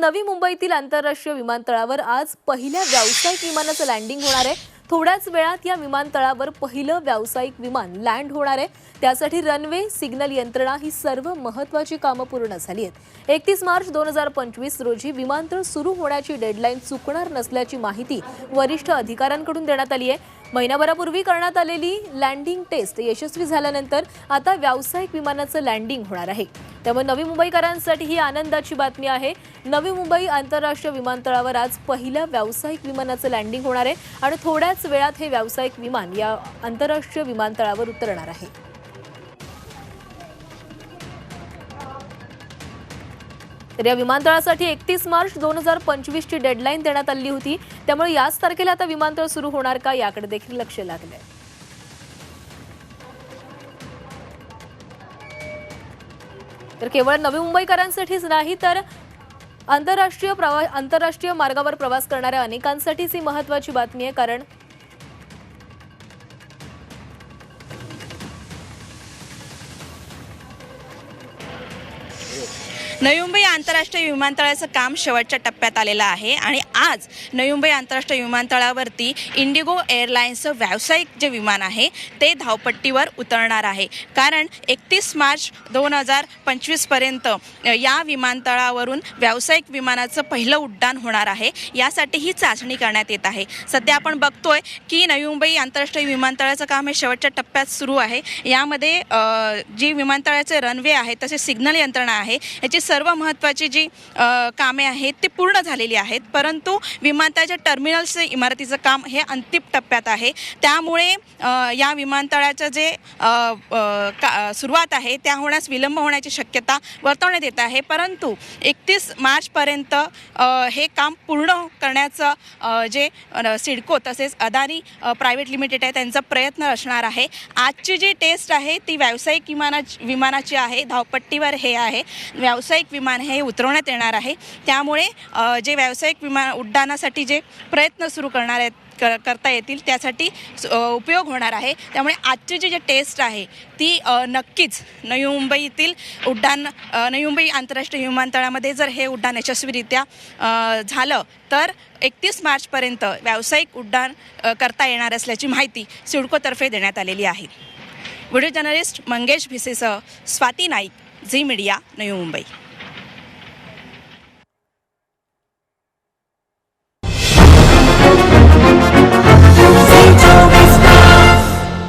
नवी मुंबईतील आंतरराष्ट्रीय विमानतळावर आज पहिल्या व्यावसायिक विमानाचं लँडिंग होणार आहे. थोड्याच वेळात या विमानतळावर पहिलं व्यावसायिक विमान लँड होणार आहे. त्यासाठी रनवे सिग्नल यंत्रणा ही सर्व महत्वाची कामं पूर्ण झाली आहेत. एकतीस मार्च दोन हजार पंचवीस रोजी विमानतळ सुरू होण्याची डेडलाईन चुकणार नसल्याची माहिती वरिष्ठ अधिकाऱ्यांकडून देण्यात आली आहे. महिनाभरापूर्वी करण्यात आलेली लँडिंग टेस्ट यशस्वी झाल्यानंतर आता व्यावसायिक विमानाचं लँडिंग होणार आहे. त्यामुळे नवी मुंबईकरांसाठी ही आनंदाची बातमी आहे. नवी मुंबई आंतरराष्ट्रीय विमानतळावर आज पहिल्या व्यावसायिक विमानाचं लँडिंग होणार आहे आणि थोड्याच वेळात हे व्यावसायिक विमान या आंतरराष्ट्रीय विमानतळावर उतरणार आहे. तर या विमानतळासाठी एकतीस मार्च दोन हजार पंचवीसची डेडलाईन देण्यात आली होती. त्यामुळे याच तारखेला आता विमानतळ सुरू होणार का याकडे देखील लक्ष लागलंय. तर केवळ नवी मुंबईकरांसाठीच नाही तर आंतरराष्ट्रीय प्रवास आंतरराष्ट्रीय मार्गावर प्रवास करणाऱ्या अनेकांसाठीच ही महत्वाची बातमी आहे कारण नवी मुंबई आंतरराष्ट्रीय विमानतळाचं काम शेवटच्या टप्प्यात आलेलं आहे आणि आज नवी मुंबई आंतरराष्ट्रीय विमानतळावरती इंडिगो एअरलाईन्सचं व्यावसायिक जे विमान आहे ते धावपट्टीवर उतरणार आहे. कारण एकतीस मार्च दोन हजार पंचवीसपर्यंत या विमानतळावरून व्यावसायिक विमानाचं पहिलं उड्डाण होणार आहे. यासाठी ही चाचणी करण्यात येत आहे. सध्या आपण बघतोय की नवी मुंबई आंतरराष्ट्रीय विमानतळाचं काम हे शेवटच्या टप्प्यात सुरू आहे. यामध्ये जी विमानतळाचे रनवे आहे तसे सिग्नल यंत्रणा आहे याची सर्व महत्त्वाची जी कामे आहेत ती पूर्ण झालेली आहेत. परंतु विमानतळाच्या टर्मिनल्सचे इमारतीचं काम हे अंतिम टप्प्यात आहे. त्यामुळे या विमानतळाचं जे का सुरुवात आहे त्या होण्यास विलंब होण्याची शक्यता वर्तवण्यात येत आहे. परंतु एकतीस मार्चपर्यंत हे काम पूर्ण करण्याचं जे सिडको तसेच अदानी प्रायव्हेट लिमिटेड आहे त्यांचा प्रयत्न असणार आहे. आजची जी टेस्ट आहे ती व्यावसायिक विमाना विमानाची आहे धावपट्टीवर हे आहे. व्यावसायिक विमान हे उतरवण्यात येणार आहे. त्यामुळे जे व्यावसायिक विमान उड्डाणासाठी जे प्रयत्न सुरू करणार आहेत कर करता येतील त्यासाठी उपयोग होणार आहे. त्यामुळे आजची जी जी टेस्ट आहे ती नक्कीच नवी मुंबईतील उड्डाण नवी मुंबई आंतरराष्ट्रीय विमानतळामध्ये जर हे उड्डाण यशस्वीरित्या झालं तर एकतीस मार्चपर्यंत व्यावसायिक उड्डाण करता येणार असल्याची माहिती सिडकोतर्फे देण्यात आलेली आहे. व्हिडिओ जर्नलिस्ट मंगेश भिसेसह स्वाती नाईक झी मीडिया नवी मुंबई